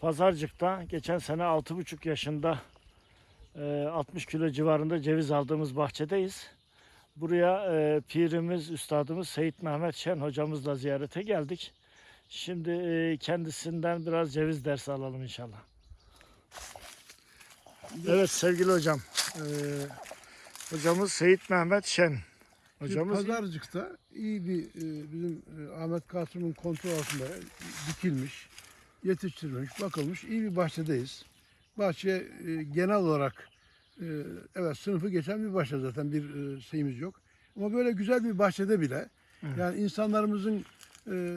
Pazarcık'ta geçen sene 6,5 yaşında e, 60 kilo civarında ceviz aldığımız bahçedeyiz. Buraya e, pirimiz, üstadımız Seyit Mehmet Şen hocamızla ziyarete geldik. Şimdi e, kendisinden biraz ceviz dersi alalım inşallah. Evet sevgili hocam. e, hocamız Seyit Mehmet Şen. Hocamız Pazarcık'ta iyi bir e, bizim e, Ahmet Kasım'ın kontrol altında dikilmiş, yetiştirilmiş, bakılmış iyi bir bahçedeyiz. Bahçe e, genel olarak e, evet sınıfı geçen bir bahçe zaten bir e, şeyimiz yok. Ama böyle güzel bir bahçede bile yani insanlarımızın e,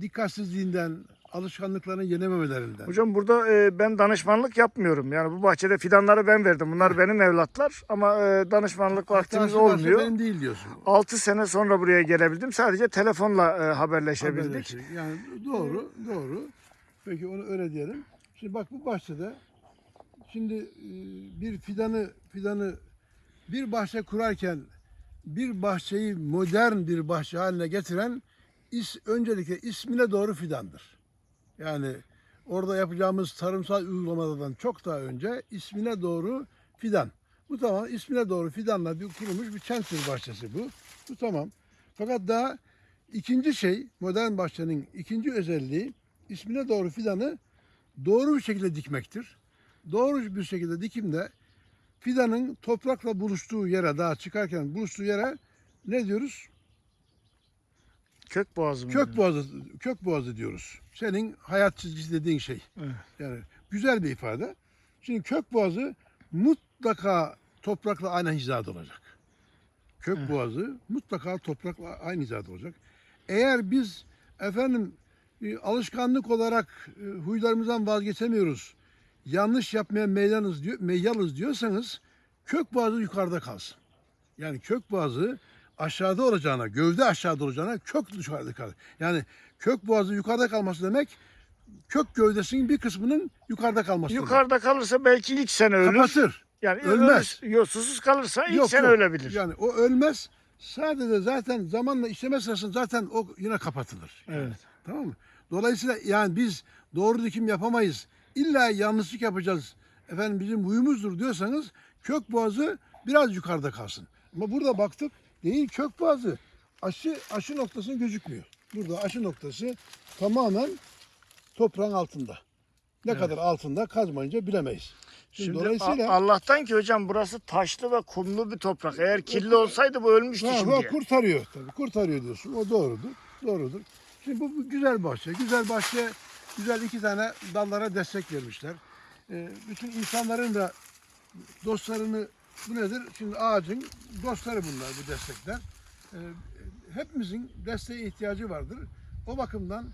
dikkatsizliğinden, alışkanlıklarını yenememelerinden. Hocam burada e, ben danışmanlık yapmıyorum. Yani bu bahçede fidanları ben verdim. Bunlar benim evlatlar ama e, danışmanlık vaktimiz olmuyor. Benim değil diyorsun. 6 sene sonra buraya gelebildim. Sadece telefonla e, haberleşebildik. Haberleşik. Yani doğru, doğru. Peki onu öyle diyelim. Şimdi bak bu bahçede şimdi e, bir fidanı fidanı bir bahçe kurarken bir bahçeyi modern bir bahçe haline getiren is, öncelikle ismine doğru fidandır. Yani orada yapacağımız tarımsal uygulamalardan çok daha önce ismine doğru fidan. Bu tamam ismine doğru fidanla bir kurulmuş bir çensir bahçesi bu. Bu tamam. Fakat daha ikinci şey modern bahçenin ikinci özelliği ismine doğru fidanı doğru bir şekilde dikmektir. Doğru bir şekilde dikimde fidanın toprakla buluştuğu yere daha çıkarken buluştuğu yere ne diyoruz? Kök boğazı mı? Kök boğazı, kök boğazı diyoruz. Senin hayat çizgisi dediğin şey. Evet. Yani güzel bir ifade. Şimdi kök boğazı mutlaka toprakla aynı hizada olacak. Kök Evet. boğazı mutlaka toprakla aynı hizada olacak. Eğer biz efendim alışkanlık olarak e, huylarımızdan vazgeçemiyoruz. Yanlış yapmaya meylanız diyor, meyyalız diyorsanız kök boğazı yukarıda kalsın. Yani kök boğazı aşağıda olacağına, gövde aşağıda olacağına kök yukarıda kalır. Yani kök boğazı yukarıda kalması demek kök gövdesinin bir kısmının yukarıda kalması demek. Yukarıda kalırsa belki ilk sene ölür. Kapatır. Yani Ölmez. ölür. Yok, susuz kalırsa ilk Yok, sene yok. ölebilir. Yani o ölmez. Sadece zaten zamanla işleme sırasında zaten o yine kapatılır. Evet. Tamam mı? Dolayısıyla yani biz doğru dikim yapamayız. İlla yanlışlık yapacağız. Efendim bizim huyumuzdur diyorsanız kök boğazı biraz yukarıda kalsın. Ama burada baktık değil kök boğazı. Aşı, aşı noktası gözükmüyor. Burada aşı noktası tamamen toprağın altında. Ne Evet. kadar altında kazmayınca bilemeyiz. Şimdi, Şimdi dolayısıyla Allah'tan ki hocam burası taşlı ve kumlu bir toprak. Eğer kirli olsaydı bu ölmüştü Ha, şimdi. ha, kurtarıyor tabii. Kurtarıyor diyorsun. O doğrudur. Doğrudur. Şimdi bu, bu güzel bahçe. Güzel bahçe güzel iki tane dallara destek vermişler. Ee, bütün insanların da dostlarını bu nedir? Şimdi ağacın dostları bunlar bu destekler. Ee, hepimizin desteğe ihtiyacı vardır. O bakımdan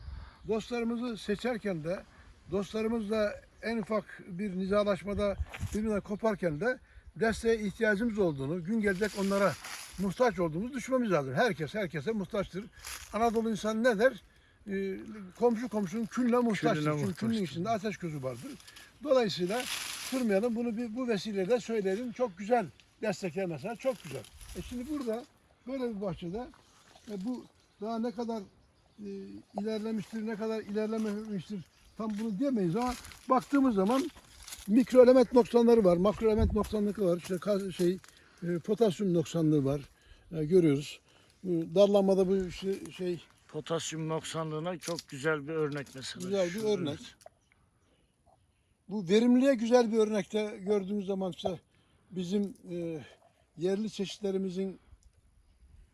dostlarımızı seçerken de dostlarımızla en ufak bir nizalaşmada birbirine koparken de desteğe ihtiyacımız olduğunu, gün gelecek onlara muhtaç olduğumuzu düşünmemiz lazım. Herkes herkese muhtaçtır. Anadolu insanı ne der? Ee, komşu komşunun külüne muhtaçtır. Külüne Çünkü muhtaçtır. külün içinde ateş gözü vardır. Dolayısıyla kırmayalım. Bunu bir, bu vesileyle söyleyelim. Çok güzel destekler mesela. Çok güzel. E şimdi burada böyle bir bahçede e, bu daha ne kadar e, ilerlemiştir, ne kadar ilerlememiştir tam bunu diyemeyiz ama baktığımız zaman mikro element noksanları var, makro element noksanlığı var, işte şey e, potasyum noksanlığı var e, görüyoruz. Bu dallanmada bu işte şey Potasyum noksanlığına çok güzel bir örnek mesela. Güzel bir örnek. bu verimliliğe güzel bir örnekte gördüğümüz zaman işte bizim e, yerli çeşitlerimizin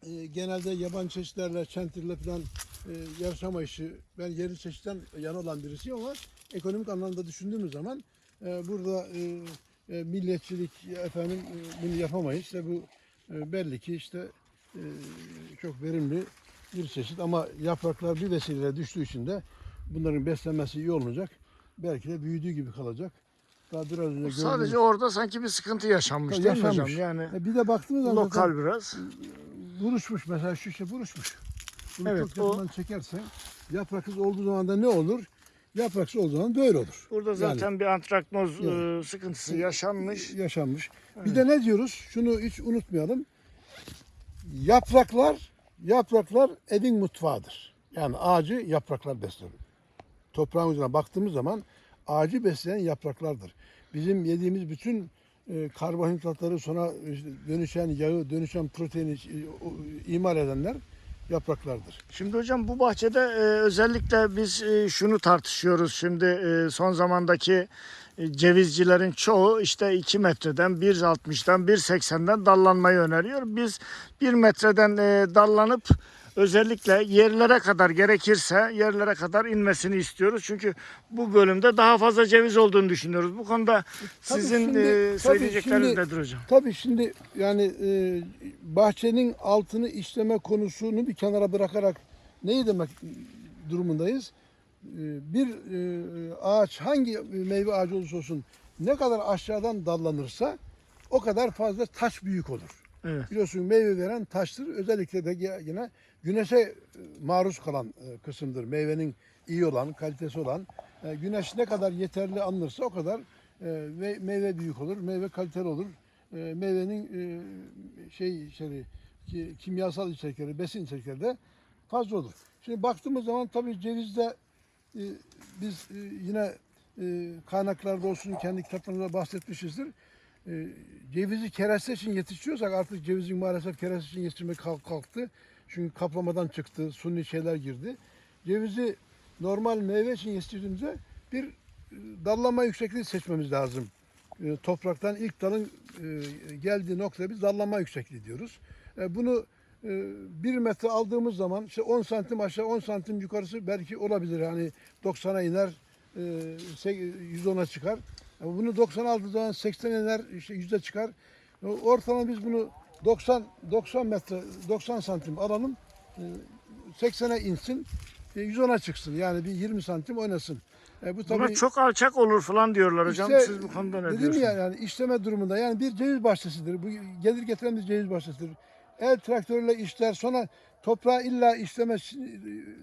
e, genelde yabancı çeşitlerle, çentirle falan e, yarışamayışı, ben yerli çeşitten yana olan birisiyim ama ekonomik anlamda düşündüğümüz zaman e, burada e, milliyetçilik efendim e, bunu yapamayız. İşte bu e, belli ki işte e, çok verimli bir çeşit ama yapraklar bir vesileyle düştüğü için de bunların beslenmesi iyi olmayacak. Belki de büyüdüğü gibi kalacak. Daha biraz önce gördüğümüz- Sadece orada sanki bir sıkıntı yaşanmış değil mi hocam? Yaşanmış. Yani E, bir de baktığınız zaman lokal biraz. buruşmuş mesela şu şey buruşmuş. Bunu Evet, çok o- çekersen yapraksız olduğu zaman da ne olur? Yapraksız olduğu zaman böyle olur. Burada zaten bir antraknoz Yani. e, sıkıntısı yaşanmış. Yaşanmış. Bir de ne diyoruz? Şunu hiç unutmayalım. Yapraklar, yapraklar evin mutfağıdır. Yani ağacı yapraklar besler. Toprağın üzerine baktığımız zaman ağacı besleyen yapraklardır. Bizim yediğimiz bütün e, karbonhidratları sonra dönüşen yağı, dönüşen proteini e, o- imal edenler yapraklardır. Şimdi hocam bu bahçede e, özellikle biz e, şunu tartışıyoruz. Şimdi e, son zamandaki e, cevizcilerin çoğu işte 2 metreden 1.60'dan 1.80'den dallanmayı öneriyor. Biz 1 metreden e, dallanıp özellikle yerlere kadar gerekirse yerlere kadar inmesini istiyoruz. Çünkü bu bölümde daha fazla ceviz olduğunu düşünüyoruz. Bu konuda Tabii sizin şimdi- e, söyleyecekleriniz şimdi- nedir hocam? Tabii şimdi yani e, bahçenin altını işleme konusunu bir kenara bırakarak neyi demek durumundayız? E, bir e, ağaç hangi meyve ağacı olursa olsun ne kadar aşağıdan dallanırsa o kadar fazla taş büyük olur. Evet. Biliyorsun meyve veren taştır. Özellikle de yine güneşe e, maruz kalan e, kısımdır. Meyvenin iyi olan, kalitesi olan. E, Güneş ne kadar yeterli alınırsa o kadar ve meyve büyük olur, meyve kaliteli olur. Meyvenin şey içeri ki- kimyasal içerikleri, besin içerikleri de fazla olur. Şimdi baktığımız zaman tabii cevizde biz yine kaynaklarda olsun kendi kitaplarımızda bahsetmişizdir. Cevizi kereste için yetiştiriyorsak artık cevizin maalesef kereste için yetiştirmek kalk- kalktı. Çünkü kaplamadan çıktı, suni şeyler girdi. Cevizi normal meyve için yetiştirdiğimizde bir e, dallama yüksekliği seçmemiz lazım. E, topraktan ilk dalın e, geldiği noktaya biz dallama yüksekliği diyoruz. Bunu bir metre aldığımız zaman işte 10 santim aşağı 10 santim yukarısı belki olabilir. Hani 90'a iner, e, sek- 110'a çıkar. Bunu 90 aldığı zaman 80 iner, işte 100'e çıkar. Ortalama biz bunu 90 90 metre 90 santim alalım. e, 80'e insin. e, 110'a çıksın. Yani bir 20 santim oynasın. E, bu Buna çok alçak olur falan diyorlar hocam. işte, Siz bu konuda ne dedim diyorsunuz? ya yani işleme durumunda yani bir ceviz bahçesidir. Bu gelir getiren bir ceviz bahçesidir. El traktörüyle işler sonra toprağı illa işleme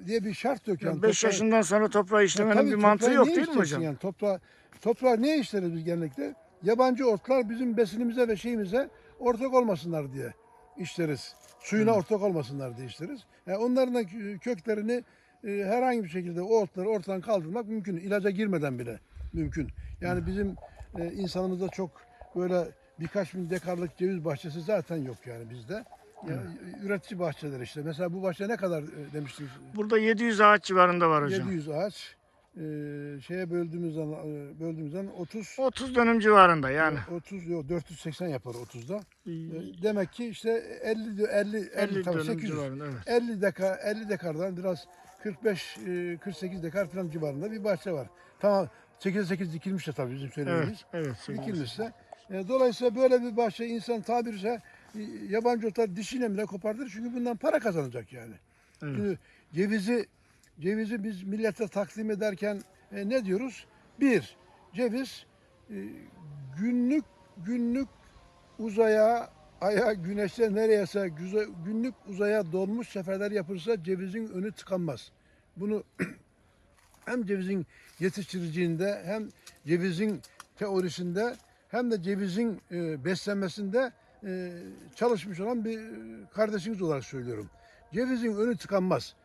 diye bir şart yok yani. 5 Toprağı- yaşından sonra toprağı işlemenin Tabii bir mantığı yok değil mi hocam? Yani toprağı, toprağı niye işleriz biz genellikle? Yabancı otlar bizim besinimize ve şeyimize ortak olmasınlar diye işleriz. Suyuna ortak olmasınlar diye işleriz. Yani onların da kö- köklerini e, herhangi bir şekilde o otları ortadan kaldırmak mümkün. İlaca girmeden bile mümkün. Yani bizim e, insanımızda çok böyle birkaç bin dekarlık ceviz bahçesi zaten yok yani bizde. Ya, üretici bahçeler işte. Mesela bu bahçe ne kadar e, demiştiniz? Burada 700 ağaç civarında var hocam. 700 ağaç. Ee, şeye böldüğümüz zaman e, böldüğümüz zaman 30 30 dönüm civarında yani. 30 yok 480 yapar 30'da. Ee, Ee, Demek ki işte 50 de- 50 50, 50 tabii dönüm 800. civarında evet. 50 dekar 50 dekardan biraz 45 e, 48 dekar falan civarında bir bahçe var. Tamam 8 8 dikilmiş de tabii bizim Evet, söylediğimiz. evet. sevgili Dikilmişse. E, dolayısıyla böyle bir bahçe insan tabirse e, yabancı otlar dişine bile kopartır çünkü bundan para kazanacak yani. Evet. Şimdi cevizi cevizi biz millete takdim ederken e, ne diyoruz? Bir, ceviz e, günlük günlük uzaya, aya, güneşte nereyese güze- günlük uzaya dolmuş seferler yapılırsa cevizin önü tıkanmaz. Bunu hem cevizin yetiştiriciliğinde hem cevizin teorisinde hem de cevizin e, beslenmesinde e, çalışmış olan bir e, kardeşiniz olarak söylüyorum. Cevizin önü tıkanmaz.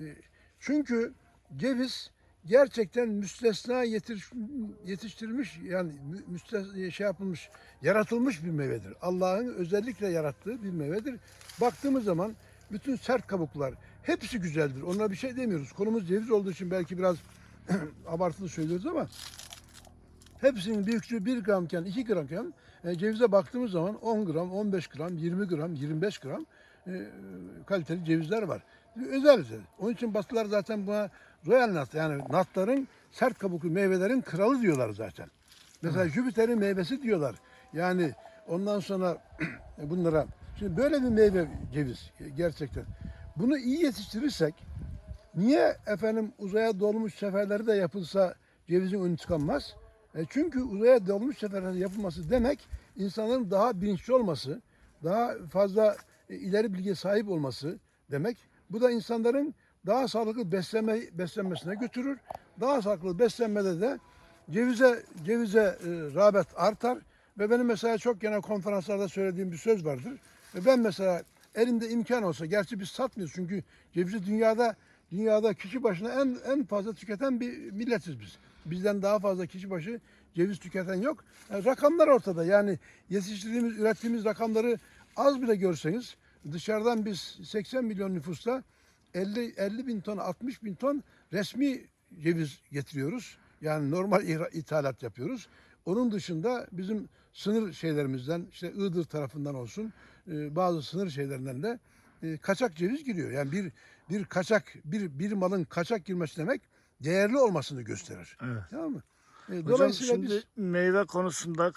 E, çünkü ceviz gerçekten müstesna yetiş, yetiştirilmiş yani mü- müstes, şey yapılmış, yaratılmış bir meyvedir. Allah'ın özellikle yarattığı bir meyvedir. Baktığımız zaman bütün sert kabuklar hepsi güzeldir. Onlara bir şey demiyoruz. Konumuz ceviz olduğu için belki biraz abartılı söylüyoruz ama hepsinin büyüklüğü 1 gramken 2 gramken e, cevize baktığımız zaman 10 gram, 15 gram, 20 gram, 25 gram e, kaliteli cevizler var. Özel özel. Onun için Batılılar zaten buna royal nut yani natların sert kabuklu meyvelerin kralı diyorlar zaten. Mesela Jüpiter'in meyvesi diyorlar. Yani ondan sonra bunlara şimdi böyle bir meyve ceviz gerçekten. Bunu iyi yetiştirirsek Niye efendim uzaya dolmuş seferleri de yapılsa cevizin önü tıkanmaz? E çünkü uzaya dolmuş seferleri yapılması demek insanların daha bilinçli olması, daha fazla e, ileri bilgiye sahip olması demek. Bu da insanların daha sağlıklı beslenme beslenmesine götürür. Daha sağlıklı beslenmede de cevize cevize e, rağbet artar ve benim mesela çok genel konferanslarda söylediğim bir söz vardır. Ve ben mesela elimde imkan olsa, gerçi biz satmıyoruz çünkü cevizi dünyada dünyada kişi başına en en fazla tüketen bir milletiz biz. bizden daha fazla kişi başı ceviz tüketen yok. Yani rakamlar ortada. Yani yetiştirdiğimiz, ürettiğimiz rakamları az bile görseniz dışarıdan biz 80 milyon nüfusla 50, 50 bin ton, 60 bin ton resmi ceviz getiriyoruz. Yani normal ithalat yapıyoruz. Onun dışında bizim sınır şeylerimizden işte Iğdır tarafından olsun e, bazı sınır şeylerinden de e, kaçak ceviz giriyor. Yani bir bir kaçak bir bir malın kaçak girmesi demek değerli olmasını gösterir. Evet. Tamam mı? E, Hocam şimdi biz meyve konusunda,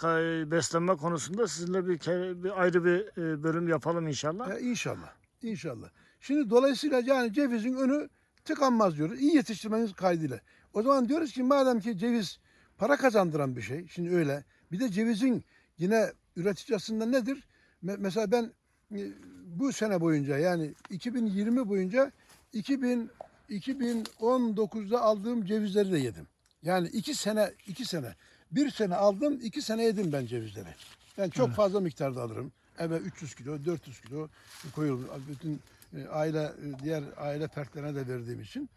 beslenme konusunda sizinle bir, kere, bir ayrı bir e, bölüm yapalım inşallah. e, inşallah inşallah. Şimdi dolayısıyla yani cevizin önü tıkanmaz diyoruz. İyi yetiştirmeniz kaydıyla. O zaman diyoruz ki madem ki ceviz para kazandıran bir şey. Şimdi öyle. Bir de cevizin yine üretici aslında nedir? Me- mesela ben e, bu sene boyunca yani 2020 boyunca 2000 2019'da aldığım cevizleri de yedim. Yani iki sene iki sene bir sene aldım iki sene yedim ben cevizleri. Ben çok fazla miktarda alırım. Eve 300 kilo 400 kilo koyulur. Bütün e, aile e, diğer aile fertlerine de verdiğim için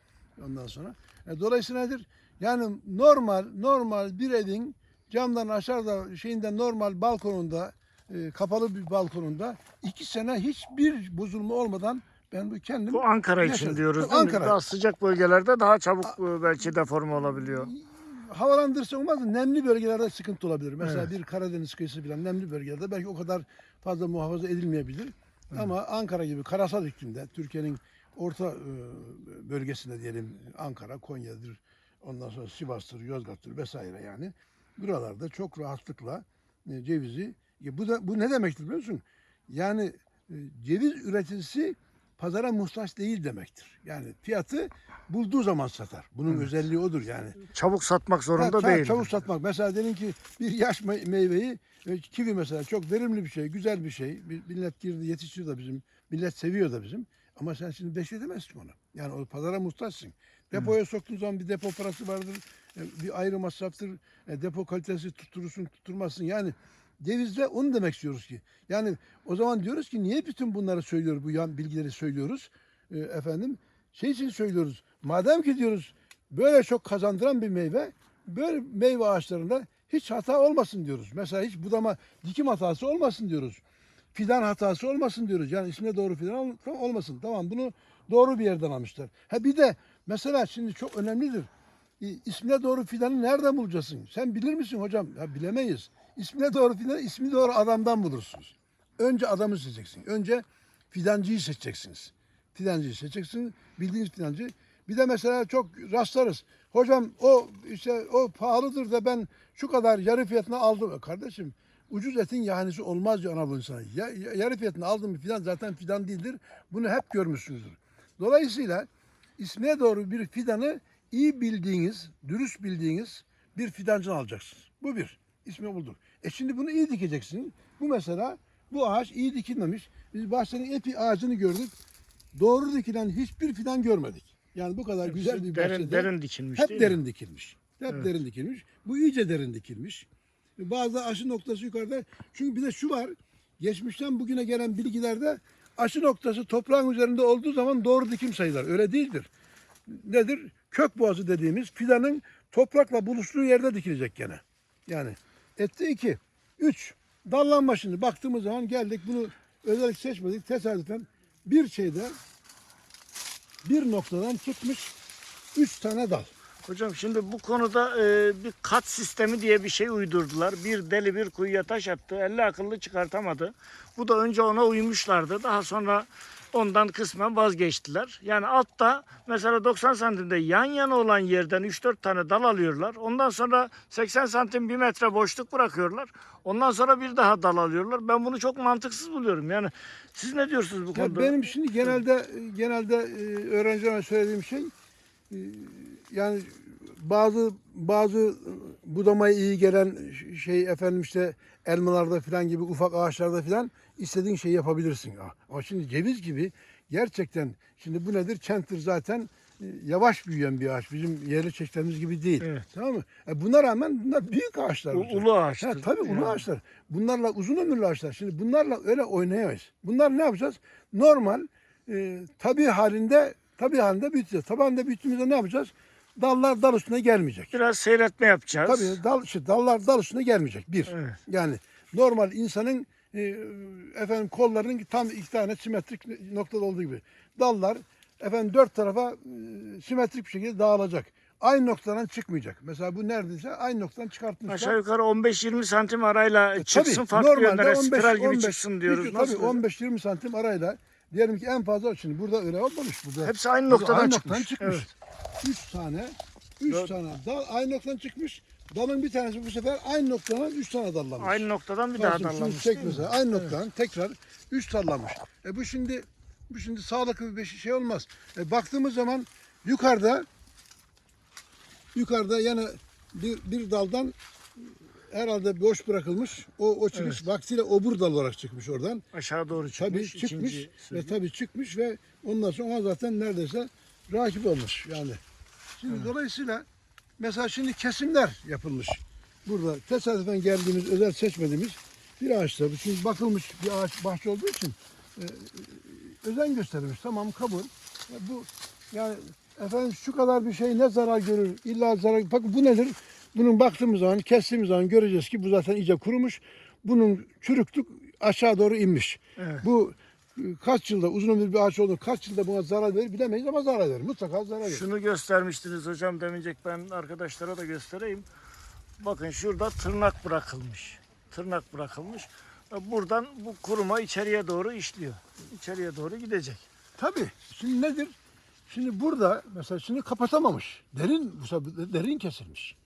ondan sonra. E, dolayısıyla nedir? Yani normal normal bir evin camdan aşağıda şeyinde normal balkonunda kapalı bir balkonunda iki sene hiçbir bozulma olmadan ben bu kendim Bu Ankara için yaşadım. diyoruz değil mi? Ankara. Daha sıcak bölgelerde daha çabuk belki deforme olabiliyor. havalandırsa olmaz da nemli bölgelerde sıkıntı olabilir. Mesela Evet. bir Karadeniz kıyısı falan nemli bölgelerde belki o kadar fazla muhafaza edilmeyebilir. Ama Ankara gibi karasal iklimde Türkiye'nin orta e, bölgesinde diyelim Ankara, Konya'dır, ondan sonra Sivas'tır, Yozgat'tır vesaire yani. Buralarda çok rahatlıkla e, cevizi bu da bu ne demektir biliyor musun? Yani e, ceviz üreticisi pazara muhtaç değil demektir. Yani fiyatı bulduğu zaman satar. Bunun Evet. özelliği odur yani. Çabuk satmak zorunda Ha, değil. Çabuk satmak. Mesela dedim ki bir yaş me- meyveyi e, kivi mesela çok verimli bir şey, güzel bir şey. Millet girdi yetişiyor da bizim. Millet seviyor da bizim. Ama sen şimdi besledemezsin onu. Yani o pazara muhtaçsın. Depoya soktuğun zaman bir depo parası vardır. e, Bir ayrı masraftır. E, Depo kalitesi tutturursun, tutturmazsın. Yani cevizde onu demek istiyoruz ki. Yani o zaman diyoruz ki niye bütün bunları söylüyor, bu yan bilgileri söylüyoruz? E, efendim şey için söylüyoruz. Madem ki diyoruz böyle çok kazandıran bir meyve, böyle meyve ağaçlarında hiç hata olmasın diyoruz. Mesela hiç budama, dikim hatası olmasın diyoruz. Fidan hatası olmasın diyoruz. Yani ismine doğru fidan ol- olmasın. Tamam bunu doğru bir yerden almışlar. Ha bir de mesela şimdi çok önemlidir. İsmine doğru fidanı nereden bulacaksın? Sen bilir misin hocam? Ya bilemeyiz. İsmine doğru fidanı ismi doğru adamdan bulursunuz. Önce adamı seçeceksin. Önce fidancıyı seçeceksiniz. Fidancıyı seçeceksin. Bildiğiniz fidancı. Bir de mesela çok rastlarız. Hocam o işte o pahalıdır da ben şu kadar yarı fiyatına aldım. E Kardeşim ucuz etin yahanisi olmaz diyor Anadolu insanı. Ya, ya- yarı fiyatına aldığım bir fidan zaten fidan değildir. Bunu hep görmüşsünüzdür. Dolayısıyla ismine doğru bir fidanı iyi bildiğiniz, dürüst bildiğiniz bir fidancıdan alacaksınız. Bu bir. İsmi budur. E şimdi bunu iyi dikeceksin. Bu mesela bu ağaç iyi dikilmemiş. Biz bahçenin epi ağacını gördük. Doğru dikilen hiçbir fidan görmedik. Yani bu kadar güzel bir derin, bahçede derin dikilmiş hep değil mi? derin dikilmiş. Hep Evet. derin dikilmiş. Bu iyice derin dikilmiş. Bazı aşı noktası yukarıda. Çünkü bir de şu var. Geçmişten bugüne gelen bilgilerde aşı noktası toprağın üzerinde olduğu zaman doğru dikim sayılır. Öyle değildir. Nedir? Kök boğazı dediğimiz fidanın toprakla buluştuğu yerde dikilecek gene. Yani etti iki. Üç. Dallanma şimdi. Baktığımız zaman geldik bunu özellikle seçmedik. Tesadüfen bir şeyde bir noktadan çıkmış üç tane dal. Hocam şimdi bu konuda e, bir kat sistemi diye bir şey uydurdular. Bir deli bir kuyuya taş attı. Elle akıllı çıkartamadı. Bu da önce ona uymuşlardı. Daha sonra ondan kısmen vazgeçtiler. Yani altta mesela 90 santimde yan yana olan yerden 3-4 tane dal alıyorlar. Ondan sonra 80 santim bir metre boşluk bırakıyorlar. Ondan sonra bir daha dal alıyorlar. Ben bunu çok mantıksız buluyorum. Yani siz ne diyorsunuz bu Ya konuda? benim şimdi genelde genelde e, öğrencilerime söylediğim şey e, yani bazı bazı budamaya iyi gelen şey efendim işte elmalarda falan gibi ufak ağaçlarda falan istediğin şeyi yapabilirsin. Ah, Ama şimdi ceviz gibi gerçekten şimdi bu nedir? Çentır zaten e, yavaş büyüyen bir ağaç. Bizim yerli çeşitlerimiz gibi değil. Evet. Tamam mı? E buna rağmen bunlar büyük ağaçlar. U- ulu ağaçtır. Ha, tabii ulu Yani. ağaçlar. Bunlarla uzun ömürlü ağaçlar. Şimdi bunlarla öyle oynayamayız. Bunlar ne yapacağız? Normal e, tabi halinde tabi halinde büyüteceğiz. Tabi halinde büyüttüğümüzde ne yapacağız? dallar dal üstüne gelmeyecek. Biraz seyretme yapacağız. Tabii dal, işte dallar dal üstüne gelmeyecek. Bir. Evet. Yani normal insanın e, efendim kollarının tam iki tane simetrik noktada olduğu gibi. Dallar efendim dört tarafa e, simetrik bir şekilde dağılacak. Aynı noktadan çıkmayacak. Mesela bu neredeyse aynı noktadan çıkartmışlar. Aşağı yukarı 15-20 santim arayla E, çıksın tabii, farklı normalde yönlere 15 spiral gibi 15 çıksın diyoruz. Tabii Nasıl? 15-20 santim arayla diyelim ki en fazla şimdi burada öyle olmamış. Burada Hepsi aynı noktadan aynı çıkmış. noktadan çıkmış. Evet. 3 tane 3 Dört- tane dal aynı noktadan çıkmış. Dalın bir tanesi bu sefer aynı noktadan 3 tane dallamış. Aynı noktadan bir daha değil mi? mesela aynı noktadan tekrar 3 dallamış. E bu şimdi bu şimdi sağlıklı bir şey olmaz. E baktığımız zaman yukarıda yukarıda yani bir, bir daldan herhalde boş bırakılmış. O, o çıkmış. Vaktiyle obur dal olarak çıkmış oradan. Aşağı doğru Tabii çıkmış. çıkmış ikinci ve sürü. tabii çıkmış ve ondan sonra zaten neredeyse rakip olmuş yani. Şimdi dolayısıyla mesela şimdi kesimler yapılmış. Burada tesadüfen geldiğimiz, özel seçmediğimiz bir ağaçta. Bu Çünkü bakılmış bir ağaç bahçe olduğu için e, e, özen gösterilmiş. Tamam kabul. E, bu yani efendim şu kadar bir şey ne zarar görür? İlla zarar. Bak bu nedir? Bunun baktığımız zaman, kestiğimiz zaman göreceğiz ki bu zaten iyice kurumuş. Bunun çürüklük aşağı doğru inmiş. Evet. Bu kaç yılda uzun ömürlü bir ağaç olduğunu kaç yılda buna zarar verir bilemeyiz ama zarar verir. Mutlaka zarar verir. Şunu göstermiştiniz hocam demeyecek ben arkadaşlara da göstereyim. Bakın şurada tırnak bırakılmış. Tırnak bırakılmış. Buradan bu kuruma içeriye doğru işliyor. İçeriye doğru gidecek. Tabii. Şimdi nedir? Şimdi burada mesela şimdi kapatamamış. Derin bu derin kesilmiş.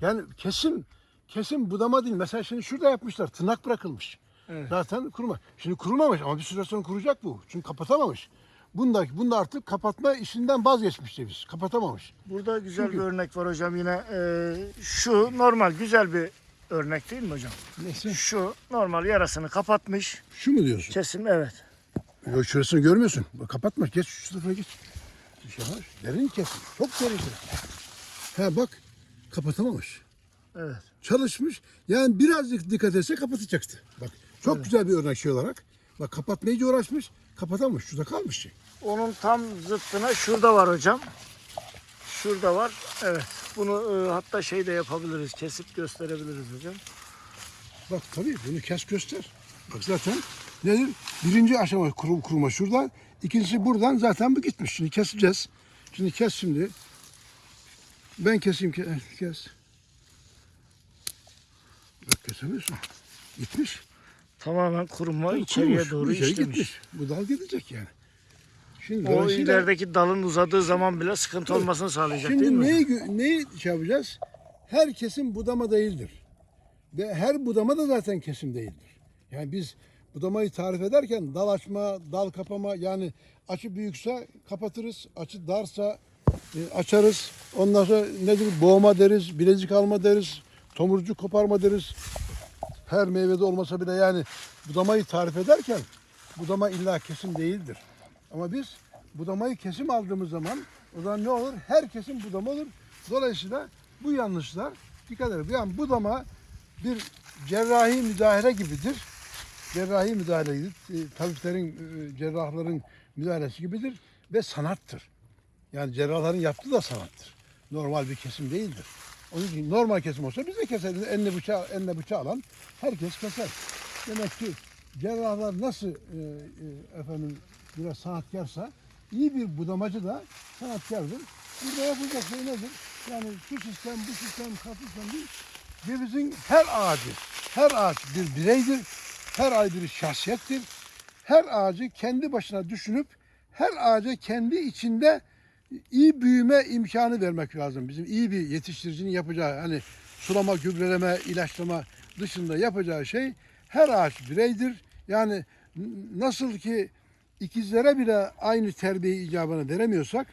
Yani kesim kesim budama değil. Mesela şimdi şurada yapmışlar. Tırnak bırakılmış. Evet. Zaten kuruma. Şimdi kurumamış ama bir süre sonra kuracak bu. Çünkü kapatamamış. Bunda, bunda artık kapatma işinden vazgeçmiş ceviz. Kapatamamış. Burada güzel Çünkü- bir örnek var hocam yine. Ee, şu normal güzel bir örnek değil mi hocam? Neyse. Şu normal yarasını kapatmış. Şu mu diyorsun? Kesim evet. Yok şurasını görmüyorsun. Kapatma. Geç şu tarafa geç. Yavaş. Derin kesim. Çok derin kesim. Ha bak. Kapatamamış. Evet. Çalışmış. Yani birazcık dikkat etse kapatacaktı. Bak çok güzel bir örnek şey olarak. Bak kapatmaya uğraşmış. Kapatamamış. Şurada kalmış şey. Onun tam zıttına şurada var hocam. Şurada var. Evet. Bunu e, hatta şey de yapabiliriz. Kesip gösterebiliriz hocam. Bak tabii bunu kes göster. Bak zaten nedir? Birinci aşama kurum kuruma şurada. İkincisi buradan zaten bu gitmiş. Şimdi keseceğiz. Şimdi kes şimdi. Ben keseyim ke- eh, kes. Bak kesemiyorsun. Gitmiş. Tamamen kuruma Tabii içeriye kurumuş. doğru içeri işlemiş. gitmiş. Bu dal gidecek yani. Şimdi O dolayısıyla- ilerideki dalın uzadığı zaman bile sıkıntı olmasını sağlayacak değil Şimdi mi? neyi, gö- neyi şey yapacağız? Her kesim budama değildir. Ve her budama da zaten kesim değildir. Yani biz budamayı tarif ederken dal açma, dal kapama yani açı büyükse kapatırız, açı darsa e, açarız. Ondan sonra nedir? Boğma deriz, bilezik alma deriz, tomurcuk koparma deriz. Her meyvede olmasa bile yani budamayı tarif ederken budama illa kesim değildir. Ama biz budamayı kesim aldığımız zaman o zaman ne olur? Her kesim budama olur. Dolayısıyla bu yanlışlar dikkat edin. Yani budama bir cerrahi müdahale gibidir. Cerrahi müdahale gibidir. E, tabiplerin, e, cerrahların müdahalesi gibidir ve sanattır. Yani cerrahların yaptığı da sanattır. Normal bir kesim değildir. Onun için normal kesim olsa biz de keseriz. Eline bıçağı, eline bıçağı alan herkes keser. Demek ki cerrahlar nasıl e, e, efendim biraz sanatkarsa iyi bir budamacı da sanatkardır. Burada yapılacak şey nedir? Yani şu sistem, bu sistem, katı sistem değil. Cevizin her ağacı, her ağaç bir bireydir. Her ağaç bir şahsiyettir. Her ağacı kendi başına düşünüp her ağaca kendi içinde iyi büyüme imkanı vermek lazım. Bizim iyi bir yetiştiricinin yapacağı hani sulama, gübreleme, ilaçlama dışında yapacağı şey her ağaç bireydir. Yani nasıl ki ikizlere bile aynı terbiye icabını veremiyorsak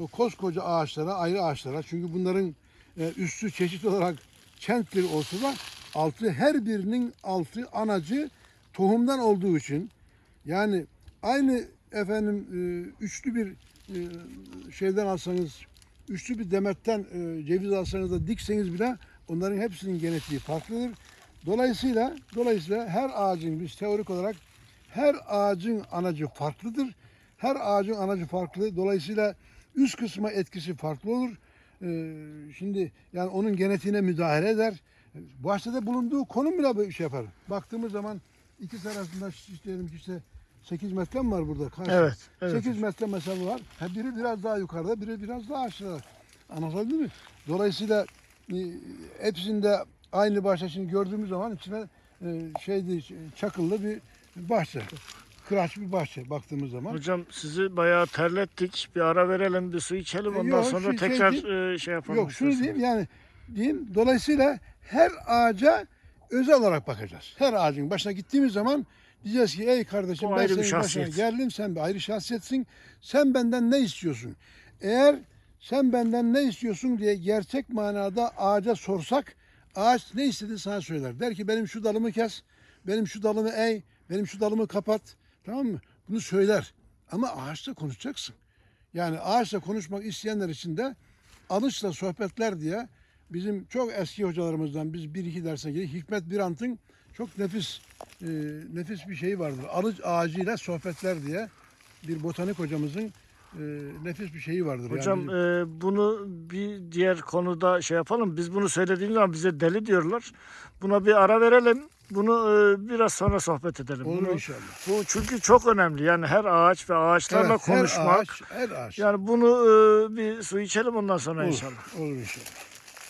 o koskoca ağaçlara, ayrı ağaçlara çünkü bunların e, üstü çeşit olarak çentlir olsa da altı her birinin altı anacı tohumdan olduğu için yani aynı efendim e, üçlü bir şeyden alsanız, üçlü bir demetten e, ceviz alsanız da dikseniz bile onların hepsinin genetiği farklıdır. Dolayısıyla dolayısıyla her ağacın biz teorik olarak her ağacın anacı farklıdır. Her ağacın anacı farklı. Dolayısıyla üst kısma etkisi farklı olur. e, şimdi yani onun genetiğine müdahale eder. Bahçede bulunduğu konum bile böyle şey yapar. Baktığımız zaman ikisi arasında işte diyelim ki işte 8 metre mi var burada? Karşı? Evet. evet. 8 metre mesafe var. Ha, biri biraz daha yukarıda, biri biraz daha aşağıda. Anlatabildim mi? Dolayısıyla e, hepsinde aynı bahçe şimdi gördüğümüz zaman içine e, şeydi çakıllı bir bahçe. Kıraç bir bahçe baktığımız zaman. Hocam sizi bayağı terlettik. Bir ara verelim, bir su içelim. Ondan yok, sonra şu şey tekrar değil. e, şey yapalım. Yok şunu diyeyim yani diyeyim dolayısıyla her ağaca özel olarak bakacağız. Her ağacın başına gittiğimiz zaman diyeceğiz ki ey kardeşim ben senin başına geldim sen bir ayrı şahsiyetsin. Sen benden ne istiyorsun? Eğer sen benden ne istiyorsun diye gerçek manada ağaca sorsak ağaç ne istediğini sana söyler. Der ki benim şu dalımı kes, benim şu dalımı eğ, benim şu dalımı kapat. Tamam mı? Bunu söyler. Ama ağaçla konuşacaksın. Yani ağaçla konuşmak isteyenler için de Alışla Sohbetler diye bizim çok eski hocalarımızdan biz bir iki derse girdik. Hikmet Birant'ın çok nefis e, nefis bir şeyi vardır. Alıç ağacıyla sohbetler diye bir botanik hocamızın e, nefis bir şeyi vardır. Hocam yani, e, bunu bir diğer konuda şey yapalım. Biz bunu söylediğimiz zaman bize deli diyorlar. Buna bir ara verelim. Bunu e, biraz sonra sohbet edelim. olur Bunu, inşallah. bu çünkü çok önemli. Yani her ağaç ve ağaçlarla Evet, her konuşmak. ağaç, her ağaç. Yani bunu e, bir su içelim ondan sonra olur, inşallah. olur inşallah.